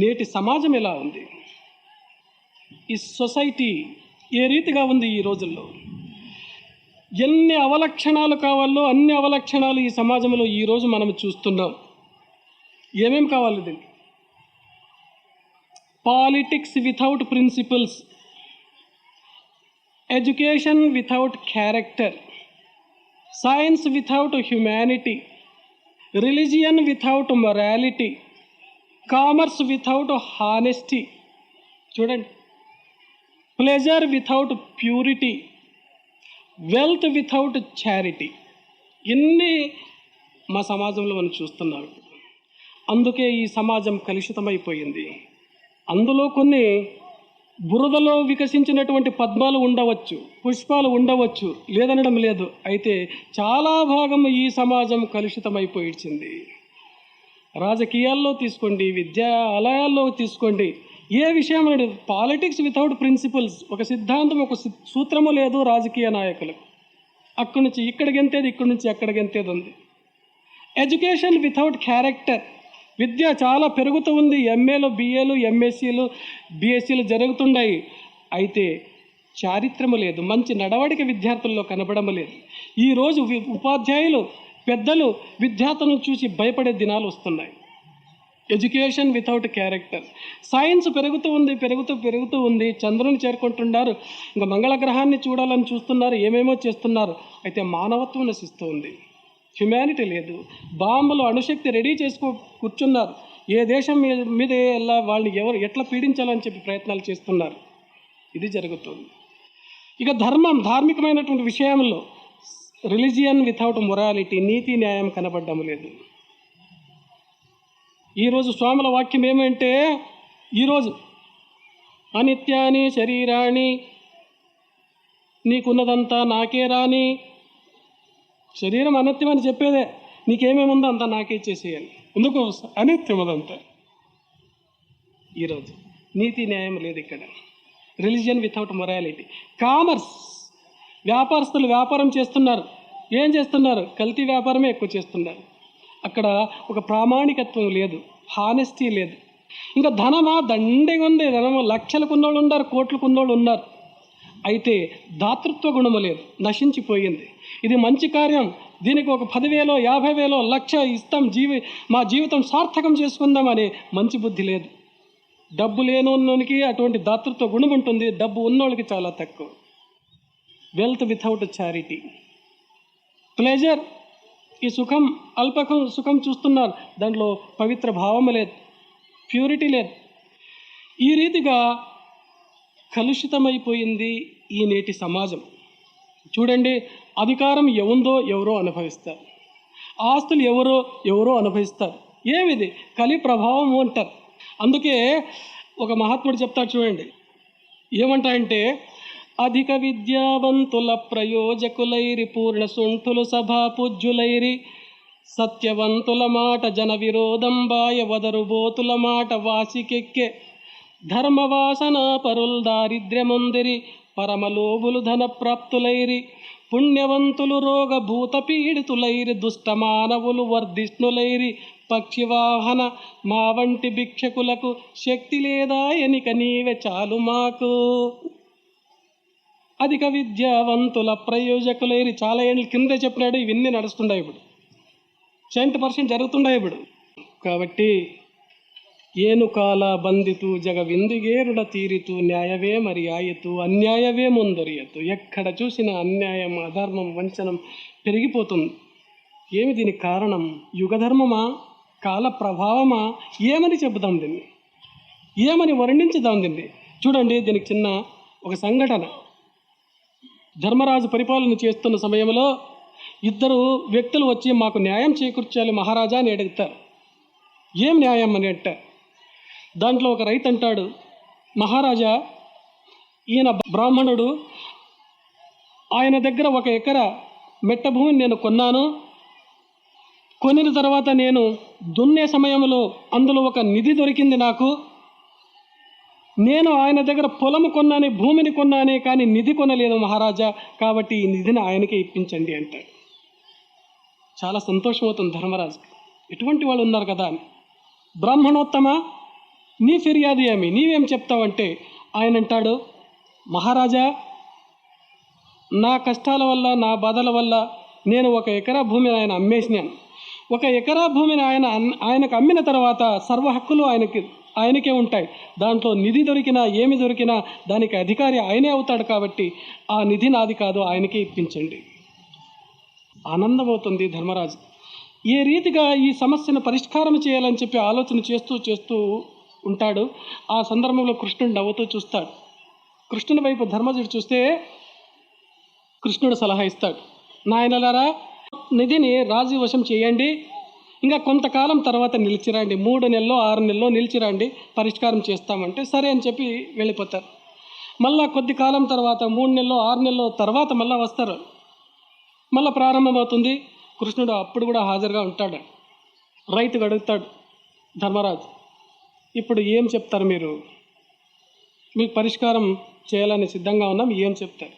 నేటి సమాజం ఎలా ఉంది? ఈ సొసైటీ ఏ రీతిగా ఉంది ఈ రోజుల్లో? ఎన్ని అవలక్షణాలు కావాలో అన్ని అవలక్షణాలు ఈ సమాజంలో ఈరోజు మనం చూస్తున్నాం. ఏమేమి కావాలి దీనికి? Politics without principles education without character science without humanity religion without morality commerce without honesty చూడండి. Pleasure without purity wealth without charity ఇన్ని మా సమాజంలో మనం చూస్తున్నాం. అందుకే ఈ సమాజం కలుషితమైపోయింది. అందులో కొన్ని బురదలో వికసించినటువంటి పద్మాలు ఉండవచ్చు పుష్పాలు ఉండవచ్చు లేదనడం లేదు. అయితే చాలా భాగం ఈ సమాజం కలుషితమైపోయింది. రాజకీయాల్లో తీసుకోండి విద్యాలయాల్లో తీసుకోండి. ఏ విషయం పాలిటిక్స్ వితౌట్ ప్రిన్సిపల్స్ ఒక సిద్ధాంతం ఒక సూత్రము లేదు రాజకీయ నాయకులకు. అక్కడి నుంచి ఇక్కడికి ఎంతేది ఇక్కడి నుంచి అక్కడికి ఎంతేది ఉంది? Education without character. విద్య చాలా పెరుగుతూ ఉంది. ఎంఏలు బిఏలు ఎంఎస్సీలు బిఎస్సీలు జరుగుతున్నాయి అయితే చారిత్రము లేదు. మంచి నడవడిక విద్యార్థుల్లో కనబడము లేదు. ఈరోజు ఉపాధ్యాయులు పెద్దలు విద్యార్థులను చూసి భయపడే దినాలు వస్తున్నాయి. ఎడ్యుకేషన్ వితౌట్ క్యారెక్టర్ సైన్స్ పెరుగుతూ ఉంది పెరుగుతూ పెరుగుతూ ఉంది. చంద్రుని చేరుకుంటున్నారు. ఇంకా మంగళ గ్రహాన్ని చూడాలని చూస్తున్నారు ఏమేమో చేస్తున్నారు. అయితే మానవత్వం నశిస్తూ ఉంది. హ్యుమానిటీ లేదు. బాంబులు అణుశక్తి రెడీ చేసుకో కూర్చున్నారు. ఏ దేశం మీద మీద ఎలా వాళ్ళని ఎవరు ఎట్లా పీడించాలని చెప్పి ప్రయత్నాలు చేస్తున్నారు. ఇది జరుగుతుంది ఇక ధర్మం ధార్మికమైనటువంటి విషయంలో రిలీజియన్ వితౌట్ మొరాలిటీ నీతి న్యాయం కనబడడం లేదు. ఈరోజు స్వాముల వాక్యం ఏమంటే ఈరోజు అనిత్యాని శరీరాన్ని నీకున్నదంతా నాకే రాని శరీరం అనిత్యం అని చెప్పేదే నీకేమేమి ఉందో అంతా నాకే చేసేయాలి. ఎందుకు? అనిత్యం అదంతా. ఈరోజు నీతి న్యాయం లేదు ఇక్కడ. Religion without morality. కామర్స్ వ్యాపారస్తులు వ్యాపారం చేస్తున్నారు. ఏం చేస్తున్నారు? కల్తీ వ్యాపారమే ఎక్కువ చేస్తున్నారు. అక్కడ ఒక ప్రామాణికత్వం లేదు. హానెస్టీ లేదు. ఇంకా ధనమా? దండిగా ఉంది. ధనము. లక్షలకు ఉన్నోళ్ళు ఉన్నారు. కోట్లకు ఉన్నోళ్ళు ఉన్నారు. అయితే దాతృత్వ గుణము లేదు. నశించిపోయింది. ఇది మంచి కార్యం. దీనికి ఒక పదివేలో యాభై వేలో లక్ష ఇస్తాం. జీవి మా జీవితం సార్థకం చేసుకుందాం అనే మంచి బుద్ధి లేదు. డబ్బు లేనోనికి అటువంటి దాతృత్వ గుణం ఉంటుంది. డబ్బు ఉన్నోళ్ళకి చాలా తక్కువ. వెల్త్ వితౌట్ చారిటీ ప్లెజర్ ఈ సుఖం అల్పకం సుఖం చూస్తున్నారు. దాంట్లో పవిత్ర భావం లేదు ప్యూరిటీ లేదు. ఈ రీతిగా కలుషితమైపోయింది ఈ నేటి సమాజం. చూడండి అధికారం ఎవుందో ఎవరో అనుభవిస్తారు. ఆస్తులు ఎవరో ఎవరో అనుభవిస్తారు. ఏమిది? కలి ప్రభావం అంటారు. అందుకే ఒక మహాత్ముడు చెప్తారు చూడండి. ఏమంటాయంటే అధిక విద్యావంతుల ప్రయోజకులైరి పూర్ణ సుంఠులు సభాపూజ్యులైరి సత్యవంతుల మాట జన విరోధం బాయ వదరుబోతుల మాట వాసికెక్కె ధర్మవాసన పరుల్ దారిద్ర్యముందిరి పరమలోబులు ధన ప్రాప్తులైరి పుణ్యవంతులు రోగ భూత పీడితులైరి దుష్ట మానవులు వర్ధిష్ణులైరి పక్షివాహన మా వంటి భిక్షకులకు శక్తి లేదా ఎనిక నీవే చాలు మాకు. అధిక విద్యావంతుల ప్రయోజకులేరి చాలా ఏళ్ళ కిందే చెప్పినాడు ఇవన్నీ నడుస్తుండే ఇప్పుడు. సెవెంటీ పర్సెంట్ జరుగుతుండే ఇప్పుడు. కాబట్టి ఏనుకాల బంధితు జగవిందిగేరుడ తీరితూ న్యాయవే మరి ఆయుతూ అన్యాయవే ముందరియతు ఎక్కడ చూసిన అన్యాయం అధర్మం వంచనం పెరిగిపోతుంది. ఏమి దీనికి కారణం? యుగధర్మమా? కాల ప్రభావమా? ఏమని చెబుదాం దీన్ని? ఏమని వర్ణించుదాం దీన్ని? చూడండి దీనికి చిన్న ఒక సంఘటన. ధర్మరాజు పరిపాలన చేస్తున్న సమయంలో ఇద్దరు వ్యక్తులు వచ్చి మాకు న్యాయం చేకూర్చాలి మహారాజా అని అడుగుతారు. ఏం న్యాయం అని అంటారు దాంట్లో ఒక రైతు అంటాడు మహారాజా ఈయన బ్రాహ్మణుడు ఆయన దగ్గర ఒక ఎకర మెట్ట భూమిని నేను కొన్నాను. కొనిన తర్వాత నేను దున్నే సమయంలో అందులో ఒక నిధి దొరికింది నాకు. నేను ఆయన దగ్గర పొలము కొన్నానే భూమిని కొన్నానే కానీ నిధి కొనలేదు మహారాజా. కాబట్టి ఈ నిధిని ఆయనకే ఇప్పించండి అంటాడు. చాలా సంతోషం అవుతుంది ధర్మరాజు. ఎటువంటి వాళ్ళు ఉన్నారు కదా అని. బ్రాహ్మణోత్తమ నీ ఫిర్యాదు ఏమి? నీవేం చెప్తావంటే ఆయన అంటాడు మహారాజా నా కష్టాల వల్ల నా బాధల వల్ల నేను ఒక ఎకరా భూమిని ఆయన అమ్మేసినాను. ఒక ఎకరా భూమిని ఆయన ఆయనకు అమ్మిన తర్వాత సర్వ హక్కులు ఆయనకి ఆయనకే ఉంటాయి. దాంట్లో నిధి దొరికినా ఏమి దొరికినా దానికి అధికారి ఆయనే అవుతాడు కాబట్టి ఆ నిధి నాది కాదు ఆయనకే ఇప్పించండి. ఆనందమవుతుంది ధర్మరాజు. ఏ రీతిగా ఈ సమస్యను పరిష్కారం చేయాలని చెప్పి ఆలోచన చేస్తూ చేస్తూ ఉంటాడు ఆ సందర్భంలో కృష్ణుడు నవ్వుతూ చూస్తాడు. కృష్ణుని వైపు ధర్మజుడు చూస్తే కృష్ణుడు సలహా ఇస్తాడు. నాయనలారా నిధిని రాజు వశం చేయండి ఇంకా కొంతకాలం తర్వాత నిలిచిరండి. మూడు నెలలో ఆరు నెలలో నిలిచిరండి. పరిష్కారం చేస్తామంటే సరే అని చెప్పి వెళ్ళిపోతారు. మళ్ళా కొద్ది కాలం తర్వాత మూడు నెలలో ఆరు నెలలో తర్వాత మళ్ళీ వస్తారు. మళ్ళీ ప్రారంభమవుతుంది. కృష్ణుడు అప్పుడు కూడా హాజరుగా ఉంటాడు. రైతు అడుగుతాడు ధర్మరాజు. ఇప్పుడు ఏం చెప్తారు మీరు? మీకు పరిష్కారం చేయాలని సిద్ధంగా ఉన్నాం ఏం చెప్తారు?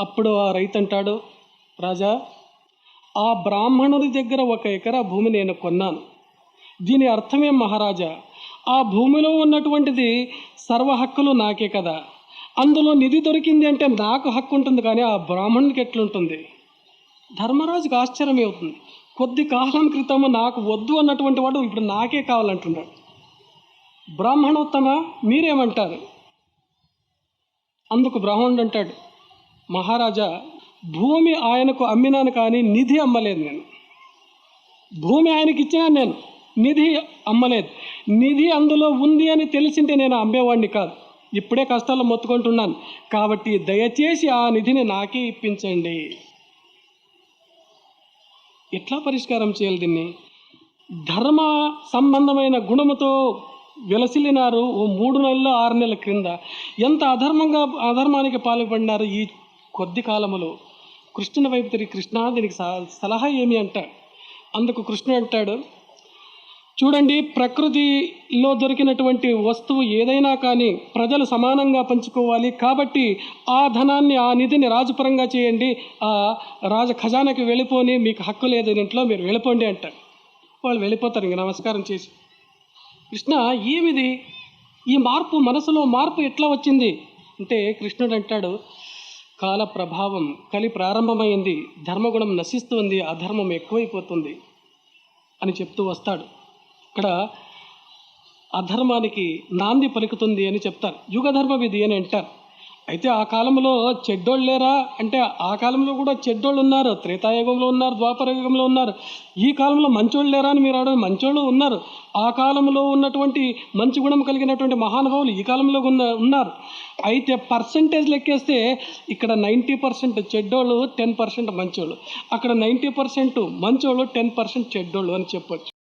అప్పుడు ఆ రైతు అంటాడు రాజా ఆ బ్రాహ్మణుడి దగ్గర ఒక ఎకరా భూమి నేను కొన్నాను. దీని అర్థమేం మహారాజా? ఆ భూమిలో ఉన్నటువంటిది సర్వ హక్కులు నాకే కదా. అందులో నిధి దొరికింది అంటే నాకు హక్కు ఉంటుంది కానీ ఆ బ్రాహ్మణుడికి ఎట్లుంటుంది? ధర్మరాజుకు ఆశ్చర్యం అవుతుంది. కొద్ది కాలం క్రితం నాకు వద్దు అన్నటువంటి వాడు ఇప్పుడు నాకే కావాలంటున్నాడు. బ్రాహ్మణోత్తమ మీరేమంటారు? అందుకు బ్రాహ్మణుడు అంటాడు మహారాజా భూమి ఆయనకు అమ్మినాను కానీ నిధి అమ్మలేదు నేను. భూమి ఆయనకి ఇచ్చినాను నేను నిధి అమ్మలేదు. నిధి అందులో ఉంది అని తెలిసింటే నేను అమ్మేవాడిని కాదు. ఇప్పుడే కష్టాలు మొత్తుకుంటున్నాను. కాబట్టి దయచేసి ఆ నిధిని నాకే ఇప్పించండి. ఎట్లా పరిష్కారం చేయాలి దీన్ని? ధర్మ సంబంధమైన గుణముతో వెలసిల్లినారు ఓ మూడు నెలలు ఆరు నెలల క్రింద. ఎంత అధర్మంగా అధర్మానికి పాల్పడినారు ఈ కొద్ది కాలములో? కృష్ణుని వైపు తిరిగి కృష్ణ దీనికి స- సలహా ఏమి అంటాడు? అందుకు కృష్ణుడు అంటాడు చూడండి ప్రకృతిలో దొరికినటువంటి వస్తువు ఏదైనా కానీ ప్రజలు సమానంగా పంచుకోవాలి. కాబట్టి ఆ ధనాన్ని ఆ నిధిని రాజుపరంగా చేయండి. ఆ రాజ ఖజానాకి వెళ్ళిపోని మీకు హక్కు లేదు దీంట్లో మీరు వెళ్ళిపోండి అంటారు వాళ్ళు వెళ్ళిపోతారు ఇంక నమస్కారం చేసి. కృష్ణ ఏమిది? ఈ మార్పు మనసులో మార్పు ఎట్లా వచ్చింది? అంటే కృష్ణుడు అంటాడు కాల ప్రభావం కలి ప్రారంభమైంది ధర్మగుణం నశిస్తుంది అధర్మం ఎక్కువైపోతుంది అని చెప్తూ వస్తాడు. ఇక్కడ అధర్మానికి నాంది పలుకుతుంది అని చెప్తారు. యుగధర్మ విధి అని అంటారు. అయితే ఆ కాలంలో చెడ్డోళ్ళు లేరా? అంటే ఆ కాలంలో కూడా చెడ్డోళ్ళు ఉన్నారు త్రేతాయుగంలో ఉన్నారు ద్వాపర యుగంలో ఉన్నారు. ఈ కాలంలో మంచోళ్ళు లేరా అని మీరు అడగ మంచోళ్ళు ఉన్నారు. ఆ కాలంలో ఉన్నటువంటి మంచి గుణం కలిగినటువంటి మహానుభావులు ఈ కాలంలో ఉన్న ఉన్నారు. అయితే పర్సంటేజ్ లెక్కేస్తే ఇక్కడ నైంటీ పర్సెంట్ చెడ్డోళ్ళు టెన్ పర్సెంట్ మంచోళ్ళు. అక్కడ నైంటీ పర్సెంట్ మంచోళ్ళు టెన్ పర్సెంట్ చెడ్డోళ్ళు అని చెప్పొచ్చు.